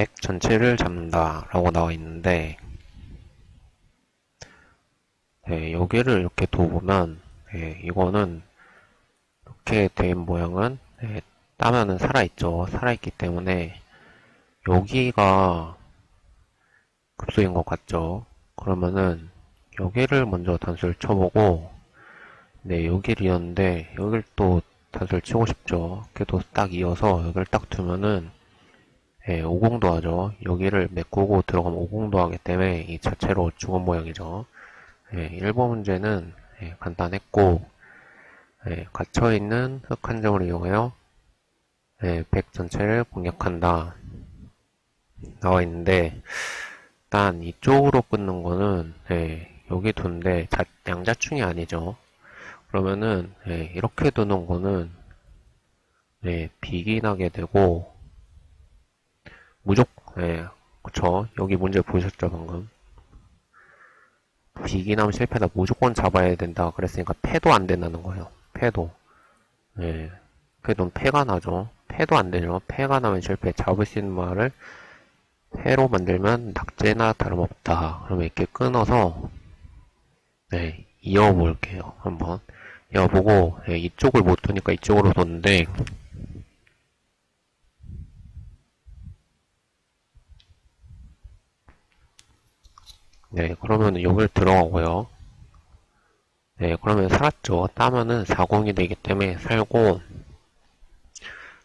100 전체를 잡는다 라고 나와 있는데 네, 여기를 이렇게 둬보면 네, 이거는 이렇게 된 모양은 네, 따면은 살아있죠. 살아있기 때문에 여기가 급소인 것 같죠. 그러면은 여기를 먼저 단수를 쳐보고 네 여기를 이었는데 여길 또 단수를 치고 싶죠. 그래도 딱 이어서 여기를 딱 두면은 예, 50도 하죠. 여기를 메꾸고 들어가면 50도 하기 때문에 이 자체로 중원 모양이죠. 예, 1번 문제는 예, 간단했고 예, 갇혀있는 흑한 점을 이용하여 예, 100 전체를 공략한다. 나와 있는데 일단 이쪽으로 끊는 거는 예, 여기 두는데 자, 양자충이 아니죠. 그러면은 예, 이렇게 두는 거는 예, 비긴하게 되고 무조건 예, 그쵸. 여기 문제 보셨죠 방금? 비기남 실패다 무조건 잡아야 된다 그랬으니까 패도 안 된다는 거예요. 패도. 예. 그래도 패가 나죠. 패도 안 되죠. 패가 나면 실패 잡을 수 있는 말을 패로 만들면 낙제나 다름없다. 그러면 이렇게 끊어서 네 이어볼게요 한번. 이어보고 예, 이쪽을 못 두니까 이쪽으로 뒀는데 네, 그러면 여길 들어가고요. 네, 그러면 살았죠. 따면은 40이 되기 때문에 살고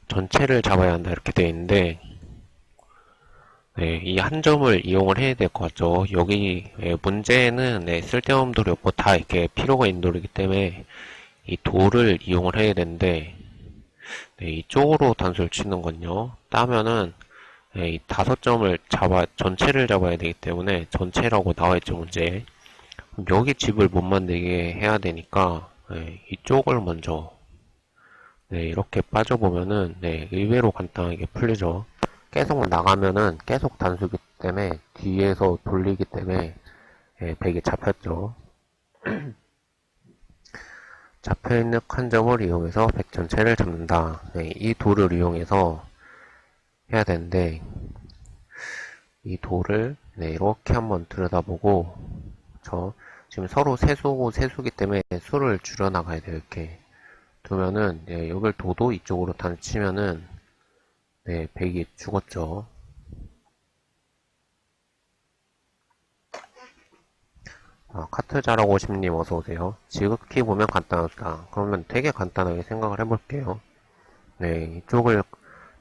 전체를 잡아야 한다 이렇게 되어 있는데 네, 이 한 점을 이용을 해야 될 것 같죠. 여기 예, 문제는 네, 쓸데없는 돌이 없고 다 이렇게 필요가 있는 돌이기 때문에 이 돌을 이용을 해야 되는데 네, 이쪽으로 단수를 치는 건요. 따면은 네, 이 다섯 점을 잡아 전체를 잡아야 되기 때문에 전체라고 나와 있죠 문제. 여기 집을 못 만들게 해야 되니까 네, 이쪽을 먼저 네, 이렇게 빠져보면은 네, 의외로 간단하게 풀리죠. 계속 나가면은 계속 단수기 때문에 뒤에서 돌리기 때문에 예, 백이 잡혔죠. 잡혀있는 한 점을 이용해서 백 전체를 잡는다. 네, 이 돌을 이용해서 해야 되는데 이 돌을 네, 이렇게 한번 들여다보고 저 지금 서로 세수고 세수기 때문에 수를 줄여 나가야 돼요. 이렇게 두면은 네, 여길 도도 이쪽으로 단치면은 네, 100이 죽었죠. 아, 카트 잘하고 싶님 어서오세요. 지극히 보면 간단하다. 그러면 되게 간단하게 생각을 해볼게요. 네, 이쪽을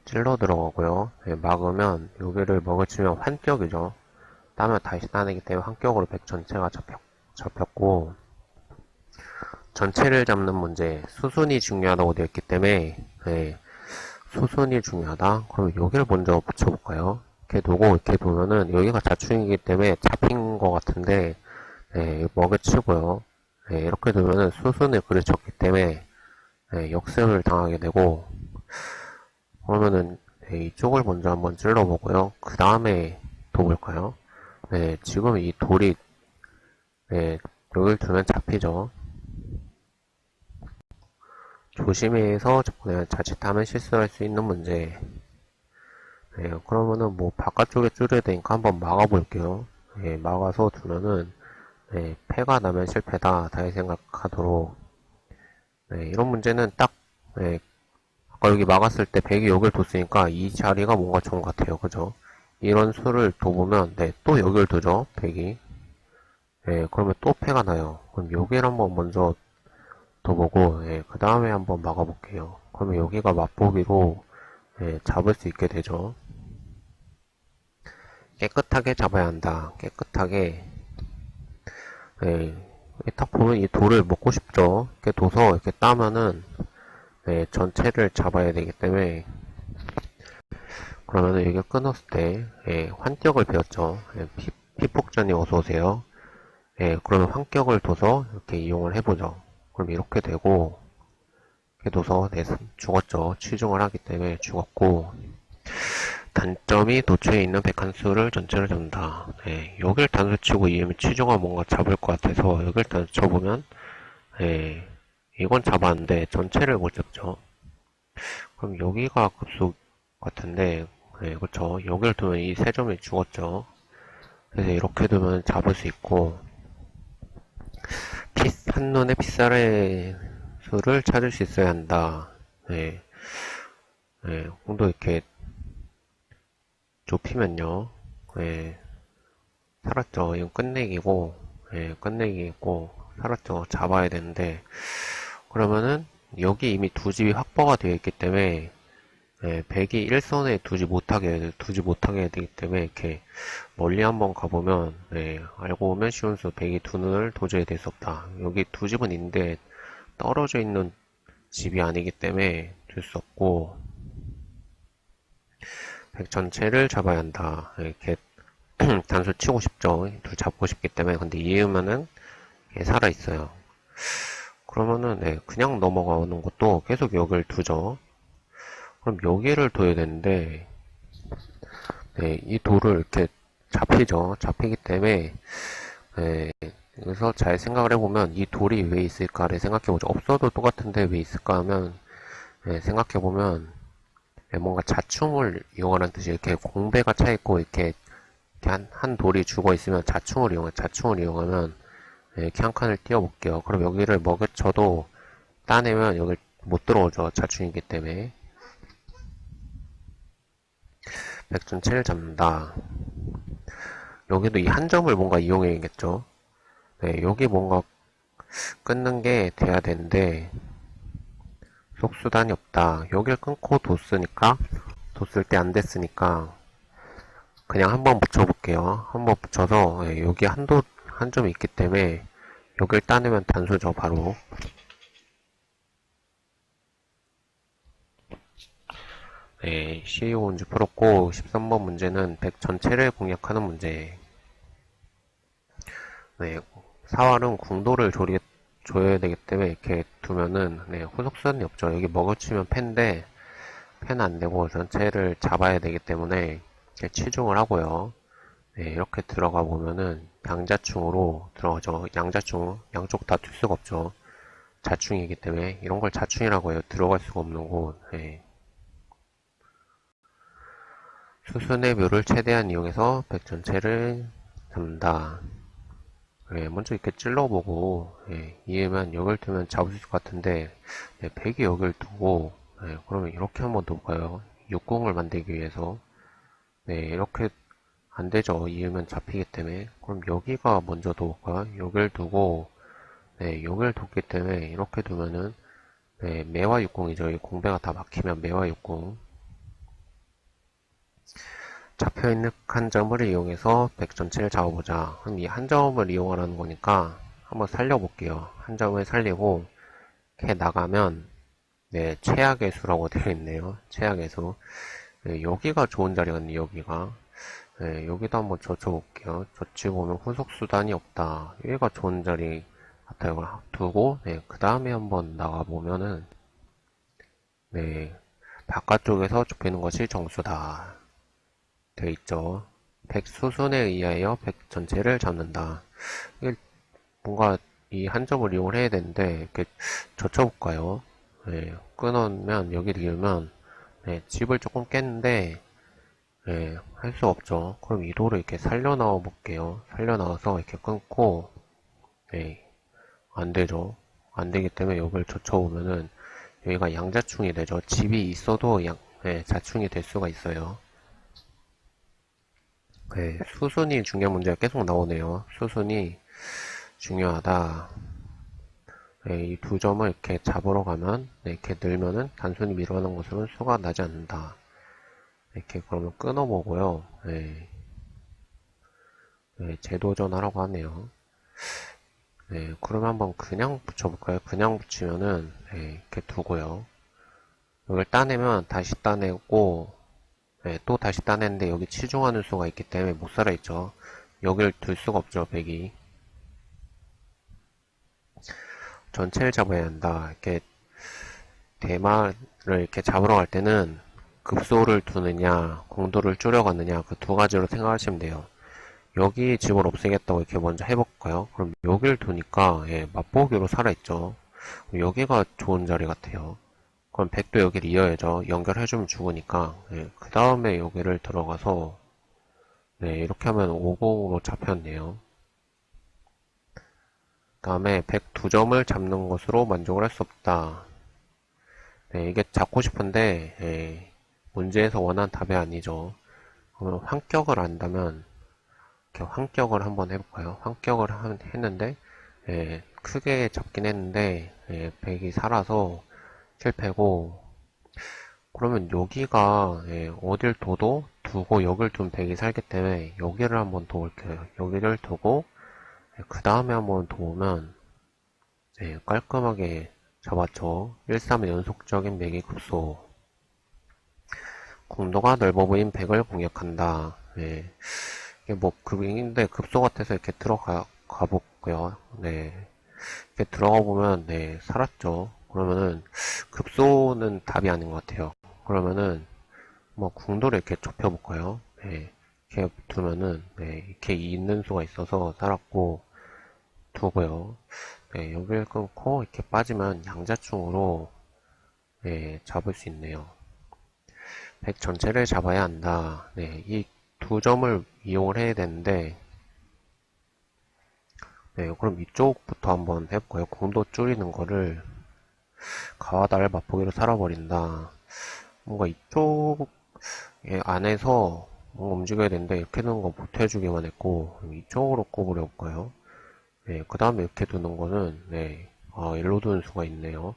찔러 들어가고요. 네, 막으면 여기를 먹을치면 환격이죠. 따면 다시 따내기 때문에 환격으로 100 전체가 잡혔, 잡혔고 전체를 잡는 문제 수순이 중요하다고 되어 있기 때문에 네, 수순이 중요하다. 그럼 여기를 먼저 붙여볼까요? 이렇게 두고 이렇게 두면은 여기가 자충이기 때문에 잡힌 것 같은데 네, 먹여치고요. 네, 이렇게 두면은 수순을 그려쳤기 때문에 네, 역습을 당하게 되고 그러면은 네, 이쪽을 먼저 한번 찔러보고요. 그 다음에 둬볼까요? 네, 지금 이 돌이 네, 여기를 두면 잡히죠. 조심해서 그냥 자칫하면 실수할 수 있는 문제. 네, 그러면은 뭐 바깥쪽에 줄여야 되니까 한번 막아볼게요. 네, 막아서 두면은 네, 패가 나면 실패다 다시 생각하도록 네, 이런 문제는 딱 네, 아까 여기 막았을 때 100이 여기를 뒀으니까 이 자리가 뭔가 좋은 것 같아요. 그죠? 이런 수를 둬보면 네, 또 여기를 두죠. 100이 네, 그러면 또 패가 나요. 그럼 여기를 한번 먼저 둬보고 예, 그 다음에 한번 막아볼게요. 그러면 여기가 맛보기로 예, 잡을 수 있게 되죠. 깨끗하게 잡아야 한다. 깨끗하게 예, 딱 보면 이 돌을 먹고 싶죠. 이렇게 둬서 이렇게 따면은 예, 전체를 잡아야 되기 때문에 그러면은 여기 끊었을 때 예, 환격을 배웠죠. 예, 피, 피폭전이 어서오세요. 예, 그러면 환격을 둬서 이렇게 이용을 해보죠. 그럼 이렇게 되고 이렇게 둬서 네, 죽었죠. 취중을 하기 때문에 죽었고 단점이 도처에 있는 백한수를 전체를 잡는다. 네, 여길 단수 치고 이으면 취중가 뭔가 잡을 것 같아서 여길 단수 쳐보면 네, 이건 잡았는데 전체를 못 잡죠. 그럼 여기가 급속 같은데 네, 그렇죠. 여기를 두면 이 세 점이 죽었죠. 그래서 이렇게 두면 잡을 수 있고 피, 한눈에 핏살의 수를 찾을 수 있어야 한다. 네. 네, 공도 이렇게 좁히면요. 네, 살았죠. 이건 끝내기고, 네, 끝내기고, 살았죠. 잡아야 되는데, 그러면은, 여기 이미 두 집이 확보가 되어 있기 때문에, 네, 백이 일선에 두지 못하게, 두지 못하게 해야 되기 때문에, 이렇게, 멀리 한번 가보면, 네, 알고 보면 쉬운 수, 백이 두 눈을 도저히 될수 없다. 여기 두 집은 있는데, 떨어져 있는 집이 아니기 때문에, 될 수 없고, 백 전체를 잡아야 한다. 이렇게 단수 치고 싶죠. 둘 잡고 싶기 때문에. 근데 이으면은 살아 있어요. 그러면은 네, 그냥 넘어가는 것도 계속 여기를 두죠. 그럼 여기를 둬야 되는데 네, 이 돌을 이렇게 잡히죠. 잡히기 때문에 네, 그래서 잘 생각을 해보면 이 돌이 왜 있을까를 생각해보죠. 없어도 똑같은데 왜 있을까 하면 네, 생각해보면 네, 뭔가 자충을 이용하는 뜻이 이렇게 공배가 차 있고 이렇게, 한, 한 돌이 죽어 있으면 자충을 이용해 자충을 이용하면 네, 이렇게 한 칸을 띄워 볼게요. 그럼 여기를 먹여쳐도 따내면 여기 못 들어오죠. 자충이기 때문에 백전체를 잡는다. 여기도 이 한 점을 뭔가 이용해야겠죠. 네, 여기 뭔가 끊는 게 돼야 되는데 속수단이 없다. 여길 끊고 뒀으니까 뒀을 때 안 됐으니까 그냥 한번 붙여볼게요. 한번 붙여서 예, 여기 한도 한 점이 있기 때문에 여길 따내면 단수죠 바로. 네, CEO 문제 풀었고 13번 문제는 100 전체를 공략하는 문제. 네, 사활은 궁도를 조리, 줘야 되기 때문에 이렇게 두면은 네, 후속선이 없죠. 여기 먹어치면 펜데 펜 안되고 전체를 잡아야 되기 때문에 치중을 하고요. 네, 이렇게 들어가 보면은 양자충으로 들어가죠. 양자충 양쪽 다둘 수가 없죠. 자충이기 때문에 이런 걸 자충이라고 해요. 들어갈 수가 없는 곳. 네. 수순의 묘를 최대한 이용해서 백 전체를 잡는다. 예, 먼저 이렇게 찔러보고 예, 이해면 여길 두면 잡을 수 있을 것 같은데 예, 100이 여길 두고 예, 그러면 이렇게 한번 둬볼까요? 60을 만들기 위해서 네 이렇게 안되죠 이으면 잡히기 때문에 그럼 여기가 먼저 두을까요? 여길 두고 네 여길 뒀기 때문에 이렇게 두면은 네 매와 60이죠 공배가 다 막히면 매와 60 잡혀있는 한 점을 이용해서 백 전체를 잡아보자. 그럼 이 한 점을 이용하라는 거니까 한번 살려볼게요. 한 점을 살리고 이렇게 나가면 네 최악의 수라고 되어 있네요. 최악의 수. 네, 여기가 좋은 자리거든요. 여기가. 네, 여기도 한번 젖혀볼게요. 젖히고 보면 후속 수단이 없다. 여기가 좋은 자리 같아요. 두고 네, 그 다음에 한번 나가보면은 네 바깥쪽에서 좁히는 것이 정수다. 되어 있죠. 백수순에 의하여 백 전체를 잡는다. 이게 뭔가 이 한 점을 이용을 해야 되는데 이렇게 젖혀볼까요? 네, 끊으면 여기를 이으면 네, 집을 조금 깼는데 네, 할 수 없죠. 그럼 이 돌을 이렇게 살려 나와 볼게요. 살려 나와서 이렇게 끊고 네, 안 되죠. 안 되기 때문에 여기를 젖혀오면은 여기가 양자충이 되죠. 집이 있어도 양, 네, 자충이 될 수가 있어요. 네, 수순이 중요한 문제가 계속 나오네요. 수순이 중요하다. 네, 이두 점을 이렇게 잡으러 가면, 네, 이렇게 늘면은 단순히 밀어넣은 것으로는 수가 나지 않는다. 이렇게 그러면 끊어보고요. 네, 네, 재도전하라고 하네요. 네, 그러면 한번 그냥 붙여볼까요? 그냥 붙이면은, 네, 이렇게 두고요. 이걸 따내면 다시 따내고, 네, 또 다시 따냈는데 여기 치중하는 수가 있기 때문에 못 살아있죠. 여기를 둘 수가 없죠, 100이. 전체를 잡아야 한다. 이렇게 대마를 이렇게 잡으러 갈 때는 급소를 두느냐, 공도를 줄여가느냐 그 두 가지로 생각하시면 돼요. 여기 집을 없애겠다고 이렇게 먼저 해볼까요? 그럼 여기를 두니까 예, 맛보기로 살아있죠. 여기가 좋은 자리 같아요. 그럼 100도 여기를 이어야죠. 연결해주면 죽으니까. 네, 그 다음에 여기를 들어가서, 네, 이렇게 하면 50으로 잡혔네요. 다음에 102점을 잡는 것으로 만족을 할 수 없다. 네, 이게 잡고 싶은데, 예, 문제에서 원한 답이 아니죠. 그러면 환격을 안다면, 이렇게 환격을 한번 해볼까요? 환격을 한- 했는데, 예, 크게 잡긴 했는데, 예, 100이 살아서 실패고, 그러면 여기가, 예, 어딜 둬도 두고 여길 둔 100이 살기 때문에 여기를 한번 도울게요. 여기를 두고, 그 다음에 한번 도우면, 네, 깔끔하게 잡았죠. 1-3의 연속적인 매기 급소. 공도가 넓어 보인 100을 공략한다. 네. 이게 뭐, 급인데 급소 같아서 이렇게 들어가, 가볼게요. 네. 이렇게 들어가 보면, 네, 살았죠. 그러면은, 급소는 답이 아닌 것 같아요. 그러면은, 뭐, 궁도를 이렇게 좁혀볼까요? 네. 이렇게 두면은, 네, 이렇게 있는 수가 있어서 살았고, 두고요. 네, 여기를 끊고 이렇게 빠지면 양자충으로 네, 잡을 수 있네요. 100 전체를 잡아야 한다. 네, 이 두 점을 이용을 해야 되는데 네, 그럼 이쪽부터 한번 해볼까요? 공도 줄이는 거를 가와다를 맛보기로 살아버린다. 뭔가 이쪽 안에서 뭔가 움직여야 되는데 이렇게 두는 거 못 해주기만 했고 이쪽으로 꼽으려 볼까요? 네, 그 다음에 이렇게 두는 거는, 네, 아, 일로 두는 수가 있네요.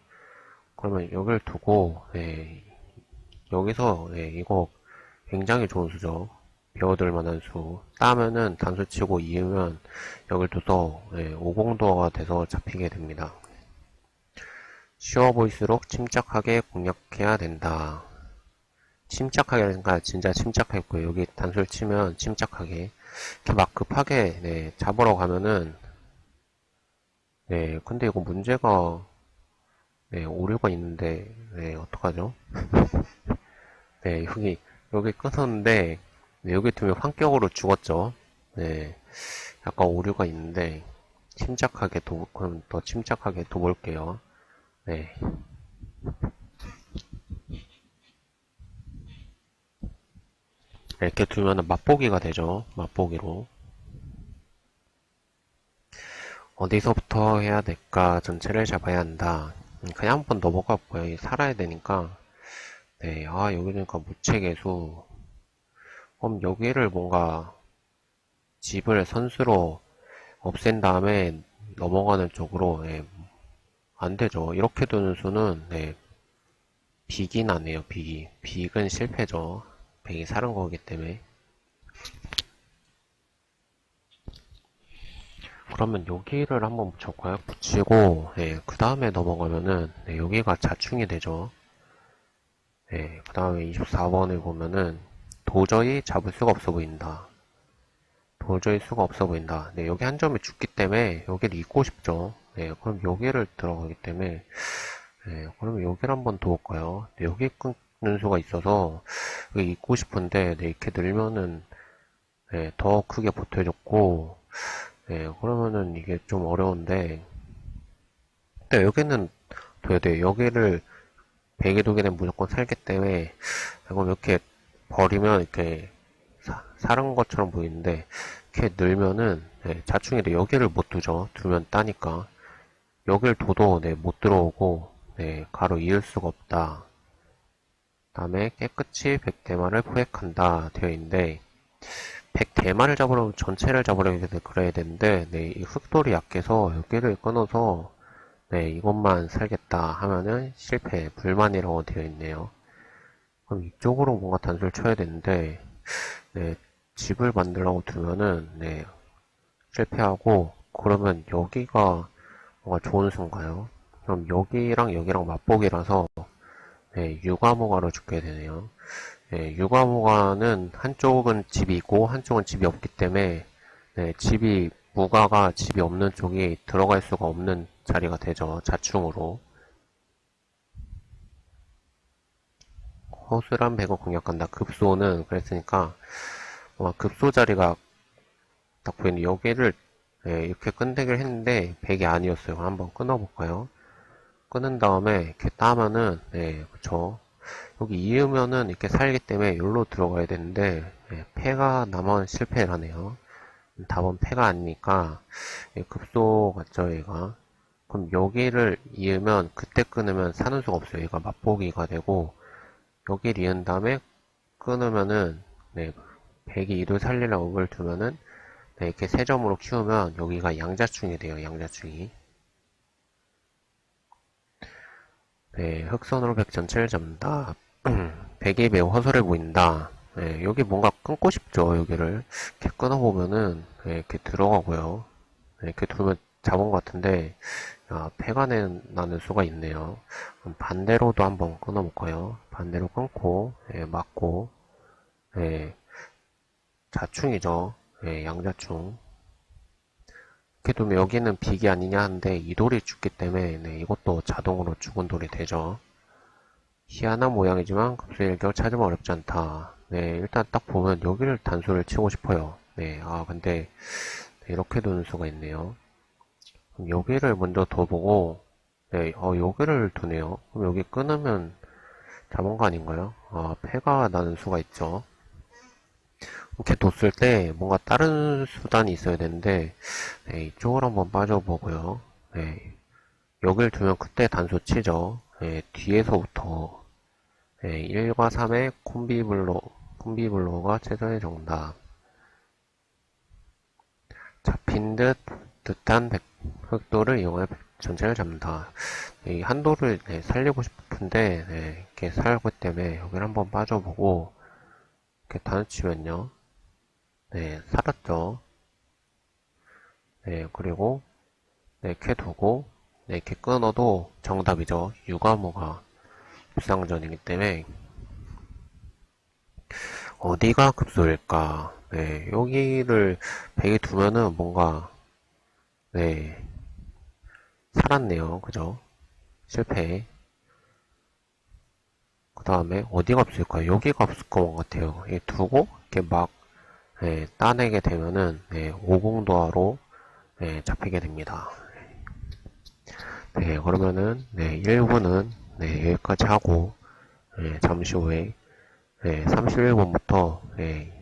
그러면 여기를 두고, 네, 여기서, 네, 이거 굉장히 좋은 수죠. 배워둘 만한 수. 따면은 단수 치고 이으면 여길 둬서, 네, 50도가 돼서 잡히게 됩니다. 쉬워 보일수록 침착하게 공략해야 된다. 침착하게 하니까 진짜 침착했고요. 여기 단수를 치면 침착하게. 이렇게 막 급하게, 네, 잡으러 가면은, 네, 근데 이거 문제가, 네, 오류가 있는데, 네, 어떡하죠? 네, 여기, 여기 끊었는데, 네, 여기 두면 환격으로 죽었죠? 네, 약간 오류가 있는데, 침착하게 도, 그럼 더 침착하게 둬볼게요. 네. 이렇게 두면은 맛보기가 되죠. 맛보기로. 어디서부터 해야 될까? 전체를 잡아야 한다. 음, 그냥 한번 넘어가 볼까요? 살아야 되니까. 네, 아, 여기니까 무체계수. 그럼 여기를 뭔가 집을 선수로 없앤 다음에 넘어가는 쪽으로, 네, 안 되죠. 이렇게 두는 수는, 네, 빅이 나네요, 빅이. 빅은 실패죠. 빅이 사는 거기 때문에. 그러면 여기를 한번 붙여볼까요? 붙이고, 예, 그 다음에 넘어가면은, 네, 여기가 자충이 되죠. 예, 그 다음에 24번을 보면은, 도저히 잡을 수가 없어 보인다. 도저히 수가 없어 보인다. 네, 여기 한 점이 죽기 때문에, 여기를 잇고 싶죠. 네, 그럼 여기를 들어가기 때문에, 네, 그러면 여기를 한번 도울까요? 네, 여기 끊는 수가 있어서, 여기 잇고 싶은데, 네, 이렇게 늘면은, 네, 더 크게 보태줬고, 네, 그러면은 이게 좀 어려운데, 근데 여기는 둬야 돼요. 여기를 100에 두기는 무조건 살기 때문에, 이건 이렇게 버리면 이렇게 사, 사는 것처럼 보이는데, 이렇게 늘면은, 네, 자충이래. 여기를 못 두죠. 두면 따니까. 여길 둬도, 네, 못 들어오고, 네, 가로 이을 수가 없다. 다음에 깨끗이 100대만을 포획한다. 되어 있는데, 100대만을 잡으려면 전체를 잡으려면 그래야 되는데, 네, 이 흑돌이 약해서 여기를 끊어서, 네, 이것만 살겠다 하면은 실패, 불만이라고 되어 있네요. 그럼 이쪽으로 뭔가 단수를 쳐야 되는데, 네, 집을 만들려고 두면은, 네, 실패하고, 그러면 여기가 뭔가 좋은 수인가요? 그럼 여기랑 여기랑 맛보기라서, 네, 유가모가로 죽게 되네요. 네, 유가무가는 한쪽은 집이 있고 한쪽은 집이 없기 때문에 네, 집이 무가가 집이 없는 쪽이 들어갈 수가 없는 자리가 되죠. 자충으로. 허술한 백을 공략한다. 급소는 그랬으니까 어, 급소 자리가 딱 보이는데 여기를 네, 이렇게 끝내기를 했는데 백이 아니었어요. 한번 끊어볼까요? 끊은 다음에 이렇게 따면은 네 그쵸 여기 이으면은 이렇게 살기 때문에 여기로 들어가야 되는데 네, 패가 남아 실패를 하네요 답은 패가 아니니까 예, 급소 같죠 얘가 그럼 여기를 이으면 그때 끊으면 사는 수가 없어요 얘가 맛보기가 되고 여기를 이은 다음에 끊으면은 네 100이 2도 살리려고 을 두면은 네, 이렇게 세 점으로 키우면 여기가 양자충이 돼요 양자충이 네, 흑선으로 백전체를 잡는다. 백이 매우 허술해 보인다. 네, 여기 뭔가 끊고 싶죠, 여기를. 이렇게 끊어보면은, 네, 이렇게 들어가고요. 네, 이렇게 두면 잡은 것 같은데, 아, 패가 내- 나는 수가 있네요. 반대로도 한번 끊어볼까요? 반대로 끊고, 네, 맞고, 네, 자충이죠. 네, 양자충. 이렇게 두면 여기는 빅이 아니냐 하는데 이 돌이 죽기 때문에 네, 이것도 자동으로 죽은 돌이 되죠. 희한한 모양이지만 급수 일격 찾으면 어렵지 않다. 네, 일단 딱 보면 여기를 단수를 치고 싶어요. 네, 아 근데 네, 이렇게 두는 수가 있네요. 그럼 여기를 먼저 둬보고 네, 어 여기를 두네요. 그럼 여기 끊으면 거 아닌가요? 아, 패가 나는 수가 있죠. 이렇게 뒀을 때 뭔가 다른 수단이 있어야 되는데 네, 이쪽으로 한번 빠져보고요. 네, 여길 두면 그때 단수 치죠. 네, 뒤에서부터 네, 1과 3의 콤비블로, 콤비블로가 최선의 정답. 잡힌 듯, 듯한 백- 흑도를 이용해 전체를 잡는다. 이 한도를 네, 살리고 싶은데, 네, 이렇게 살고 때문에 여기를 한번 빠져보고, 이렇게 단수치면요. 네, 살았죠. 네, 그리고, 네, 이렇게 두고, 네, 이렇게 끊어도 정답이죠. 유가무가 입상전이기 때문에, 어디가 급소일까? 네, 여기를 100에 두면은 뭔가, 네, 살았네요. 그죠? 실패. 그 다음에 어디가 없을까요? 여기가 없을 것 같아요. 이 두고, 이렇게 막, 네, 따내게 되면은, 네, 50도화로, 네, 잡히게 됩니다. 네, 그러면은, 네, 1부는, 네, 여기까지 하고, 네, 잠시 후에, 네, 31분부터, 네,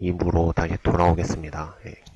2부로 다시 돌아오겠습니다. 네.